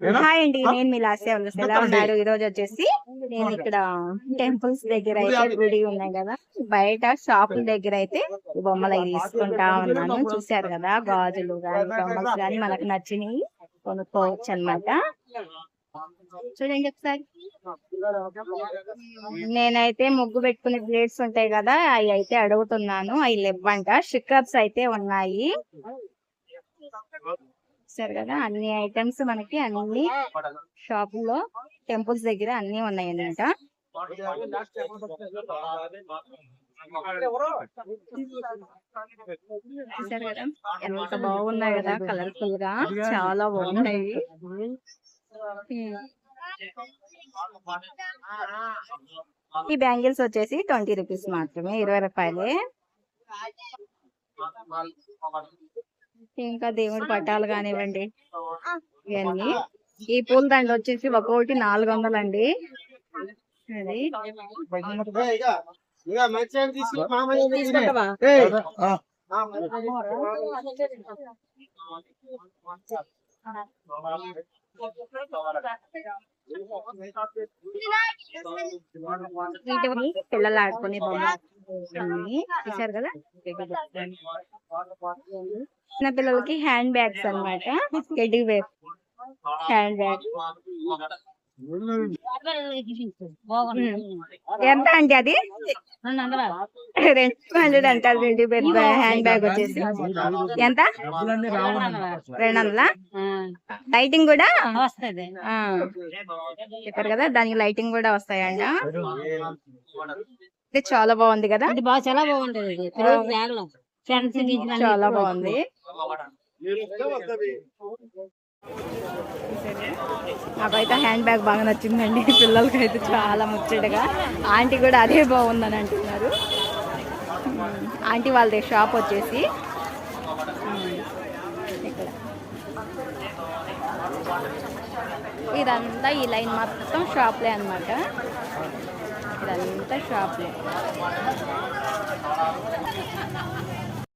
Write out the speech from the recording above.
Hi అండి నేను మీ లాస్య ఎలా ఉన్నారు. ఈ రోజు వచ్చేసి నేను ఇక్కడ టెంపుల్స్ దగ్గర అయితే గుడి ఉన్నాయి కదా బయట షాపుల దగ్గర అయితే బొమ్మలు అవి తీసుకుంటా ఉన్నాను. చూశారు కదా గాజులు గాని బొమ్మలు గాని మనకు నచ్చినవి కొనుక్కోవచ్చు అన్నమాట. చూడండి ఒకసారి. నేనైతే ముగ్గు పెట్టుకునే ప్లేట్స్ ఉంటాయి కదా అవి అయితే అడుగుతున్నాను. అవి లేవంట. స్టిక్కర్స్ అయితే ఉన్నాయి. సరే కదా అన్ని ఐటమ్స్ మనకి అన్ని షాప్లో టెంపుల్స్ దగ్గర అన్ని ఉన్నాయి అన్నమాట చూసారు కదా ఎంత బాగున్నాయి కదా కలర్ఫుల్గా చాలా బాగున్నాయి. ఈ బ్యాంగిల్స్ వచ్చేసి ట్వంటీ రూపీస్ మాత్రమే ఇరవై రూపాయలే. ఇంకా దేవుడి పటాలు కానివ్వండి ఇవన్నీ. ఈ పూల దండ వచ్చేసి ఒక్కొక్కటి నాలుగు వందలండి అది తీసుకుంటావా? వీటిని పిల్లలు ఆడుకునే బొమ్మలు చూసారు కదా చిన్న పిల్లలకి హ్యాండ్ బ్యాగ్స్ అనమాట టెడ్డీ బేర్ హ్యాండ్ బ్యాగ్ ఎంత అండి అది? రెండు హండ్రెడ్ అంటారు టెడ్డీ బేర్ హ్యాండ్ బ్యాగ్ వచ్చేసి. ఎంత? రెండు వందల లైటింగ్ కూడా? వస్తుంది. చెప్పారు కదా దానికి లైటింగ్ కూడా వస్తాయంట. ఇది చాలా బాగుంది కదా? చాలా బాగుంటది చాలా బాగుంది. నాకైతే హ్యాండ్ బ్యాగ్ బాగా నచ్చిందండి. పిల్లలకి అయితే చాలా ముచ్చటగా. ఆంటీ కూడా అదే బాగుందని అంటున్నారు. ఆంటీ వాళ్ళది షాప్ వచ్చేసి. ఇక్కడ. ఇదంతా ఈ లైన్ మొత్తం షాప్లే అన్నమాట. ఇదంతా షాప్లే.